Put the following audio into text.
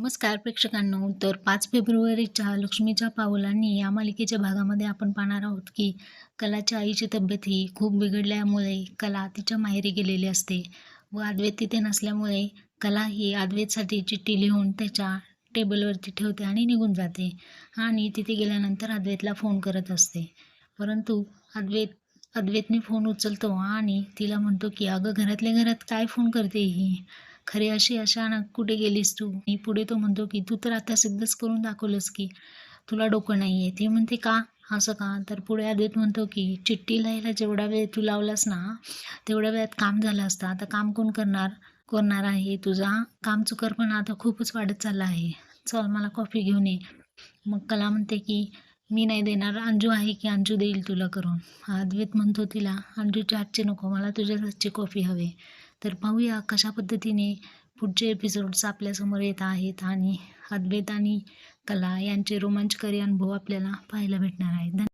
नमस्कार प्रेक्षकांनो. तर पाच फेब्रुवारीच्या लक्ष्मीच्या पावलांनी या मालिकेच्या भागामध्ये आपण पाहणार आहोत की कलाच्या आईची तब्येत ही खूप बिघडल्यामुळे कला तिच्या माहेरी गेलेली असते व अद्वैत तिथे नसल्यामुळे कला ही अद्वैतसाठी चिठ्ठी लिहून त्याच्या टेबलवरती ठेवते आणि निघून जाते आणि तिथे गेल्यानंतर अद्वैतला फोन करत असते. परंतु अद्वैत अद्वैतने फोन उचलतो आणि तिला म्हणतो की अगं घरातल्या घरात काय फोन करते ही? खरी अशी अचानक कुठे गेलीस तू? आणि पुढे तो म्हणतो की तू तर आता सिद्धच करून दाखवलंस की तुला डोकं नाही आहे ती म्हणते का? असं का? तर पुढे अद्वैत म्हणतो की चिठ्ठी लिहायला जेवढा वेळ तू लावलास ना तेवढ्या वेळात काम झालं असतं. आता काम कोण करणार? करणार आहे तुझा काम चुकरपणा आता खूपच वाढत चालला आहे. चल मला कॉफी घेऊन ये. मग कला म्हणते की मी नाही देणार. अंजू आहे की अंजू देईल तुला करून. अद्वैत म्हणतो तिला अंजूच्या हातची नको मला तुझ्या हातची कॉफी हवे. तर पाहूया कशा पद्धतीने पुढचे एपिसोड्स आपल्यासमोर येत आहेत आणि अद्वैत आणि कला यांचे रोमांचकारी अनुभव आपल्याला पाहायला भेटणार आहेत. धन्यवाद.